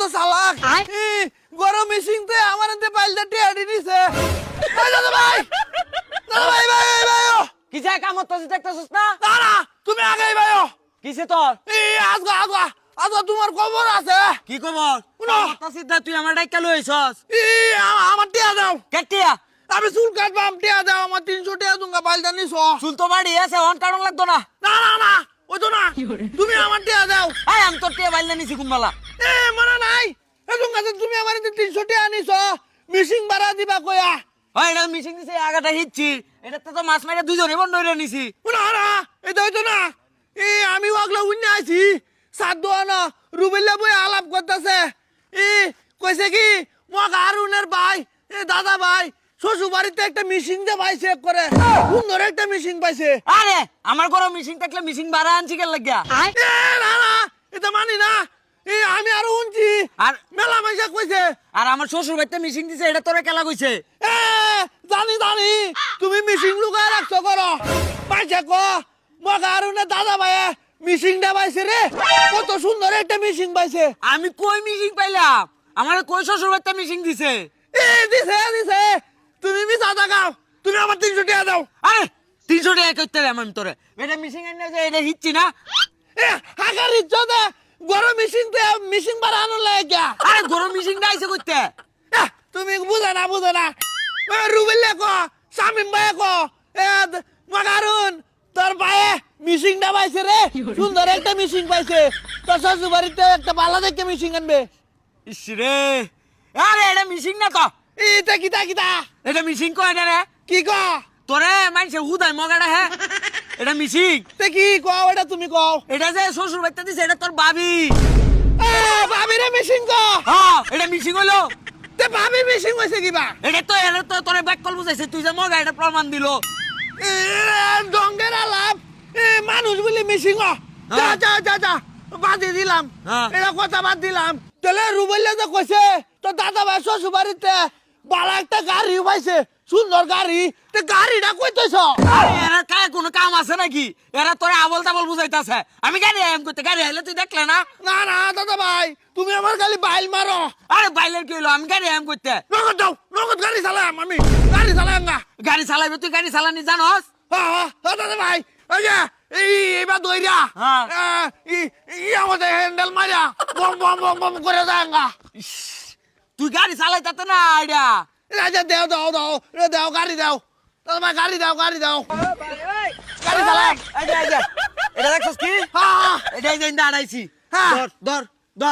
কত চালাক। গরম মিশিং তে আমার এতে পাইলটা টিয়াডি দিছে। ভাই ভাই ভাই ভাই ভাই ও। কিসে কামত তো দেখতেছিস না? না না তুমি আগে ভাই কিসে তোর? এই আজগা আজগা আজগা তোমার খবর আছে? কি খবর? শুনো। সিদ্ধা তুই আমার ডাইকা লইছস আমার টিয়া দাও। কেটিয়া? আমি চুল কাটবাম টিয়া দাও আমার তিনশো টিয়া দুঙ্গা পাইলটা নিছ। চুল তো বাড়ি আছে অন কারণ লাগতো না। না না না ওই তো না। তুমি আমার টিয়া দাও। আই আমি তোর টিয়া বাইলে নিছি কুম্বালা এ মনে নাই। এ তুমি আমার তিনশো টিয়া নিছ মিশিং বাড়া দিবা কয়া। হয় এটা মিশিং দিছে আগাটা হিচ্ছি এটাতে তো মাছ মারে দুজনে বন্ধ হইরে নিছি না না এটা হইতো না। এই আমি ওগুলো উন্নে আছি সাধ্য না রুবেল্লা বই আলাপ করতেছে। ই কইছে কি মগ আরুনের ভাই এ দাদা ভাই শ্বশুর বাড়িতে একটা মিশিং দে ভাই চেক করে সুন্দর একটা মিশিং পাইছে আরে আমার ঘরে মিশিং থাকলে মিশিং বাড়া আনছি কেন লাগিয়া? না না এটা মানি না। এই আমি আরও শুনছি। আর মেলা মাইসা কইছে। আর আমার শ্বশুর বাড়িতে মিশিং দিছে এটা তোরে কেলা কইছে? এ জানি জানি। তুমি মিশিং লুকায় রাখছো করো। পাইছে ক মগ আরুনের দাদা ভাই মিশিং দে পাইছে রে। কত সুন্দর একটা মিশিং পাইছে। আমি কই মিশিং পাইলাম? আমার কই শ্বশুর বাড়িতে মিশিং দিছে? এ দিছে দিছে। তুমি মি দাদা গাও তুমি আমার তিনশো টাকা দাও। আরে তিনশো টাকা করতে হবে আমি তোরে এটা মিশিং এনে যে এটা হিচ্ছি না? এ হাগার ইজ্জতে গরম মিশিং তে মিশিং বাড়ানো লাগে আরে গরম মিশিং আইছে করতে তুমি বুঝে না বুঝে না। রুবেলে কো শামিম ভাই কো এ দ- তোর ভাইয়ে মিশিং টা পাইছে রে। সুন্দর একটা মিশিং পাইছে। তোর শ্বশুর বাড়িতে একটা ভালো দেখে মিশিং আনবে। ইস রে আরে এটা মিশিং না তো। ইটা কিতা কিতা? এটা মিশিং কয় না রে? কি কো তোরে মানছে হুদাই মগাটা হ্যাঁ? এটা মিশিং তে কি কও এটা তুমি কও। এটা যে শ্বশুর বাড়িতে দিছে এটা তোর ভাবি এ ভাবি রে মিশিং কো। হ্যাঁ এটা মিশিং হলো তে ভাবি মিশিং হইছে কিবা? এটা তো এটা তো তোরে ব্যাক কল বুঝাইছে তুই যে মগা এটা প্রমাণ দিল। ডঙ্গের আলাপ। এ, মানুষ বলে যা হ্যাঁ। যা যা যা বাদ দিলাম। হ্যাঁ। এটা কথা বাদ দিলাম। তাহলে রুবেল্লা যে কইছে তো দাদা ভাই শ্বশুর বাড়িতে বালা একটা গাড়ি পাইছে সুন্দর গাড়ি। তে গাড়িটা কইতেছ এরা কায় কোনো কাম আছে নাকি? এরা তোরে আবল তাবল বুঝাইতাছে। আমি গাড়ি আইম করতে গাড়ি আইলে তুই দেখলে না? না না দাদা ভাই তুমি আমার খালি বাইল মারো। আরে বাইলের কি হলো আমি গাড়ি আইম করতে নগদ দাও নগদ গাড়ি চালাম আমি গাড়ি চালাম না। গাড়ি চালাইবে তুই গাড়ি চালানি জানোস? হ্যাঁ, দাদা ভাই ওই যে এই এবার দইরা হ্যাঁ। ই ই আমাদের হ্যান্ডেল মারিয়া বম বম বম বম করে যাঙ্গা তুই গাড়ি চালাইতাতে না আইডা রাজা দেও দাও দাও দাও গাড়ি দাও। ভাই গাড়ি দাও গাড়ি দাও। গাড়ি চালাই। এটা দেখছস কি? হ্যাঁ এটা এই দাঁড়াইছি। হ্যাঁ। ধর ধর।